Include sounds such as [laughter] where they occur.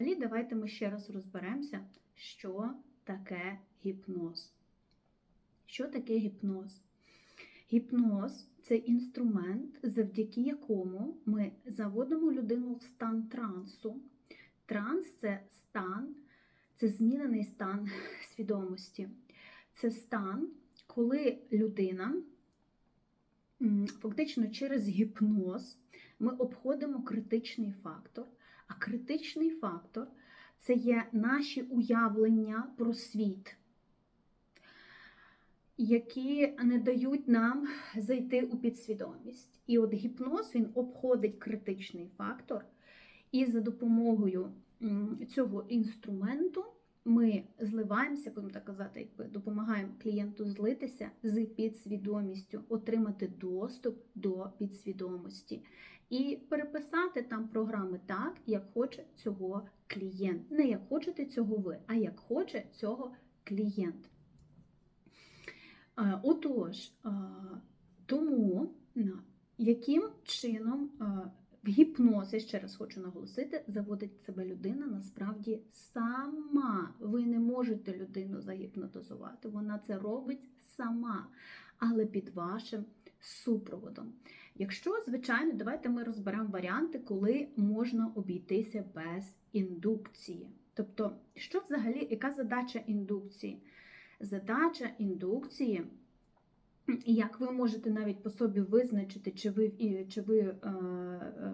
Далі давайте ми ще раз розберемося, що таке гіпноз. Що таке гіпноз? Гіпноз це інструмент, завдяки якому ми заводимо людину в стан трансу. Транс це стан, це змінений стан [laughs] свідомості. Це стан, коли людина фактично через гіпноз ми обходимо критичний фактор. Критичний фактор це є наші уявлення про світ, які не дають нам зайти у підсвідомість. І от гіпноз він обходить критичний фактор, і за допомогою цього інструменту ми зливаємося, будемо так казати, якби допомагаємо клієнту злитися з підсвідомістю, отримати доступ до підсвідомості і переписати там програми так, як хоче цього клієнт. Не як хочете цього ви, а як хоче цього клієнт. Е, Отож, е, тому яким чином е, гіпноз, я ще раз хочу наголосити, заводить себе людина насправді сама. Ви не можете людину загіпнотизувати, вона це робить сама, але під вашим супроводом. Якщо, звичайно, давайте ми розберемо варіанти, коли можна обійтися без індукції. Тобто, що взагалі, яка задача індукції? Задача індукції, як ви можете навіть по собі визначити, чи ви, чи ви е, е,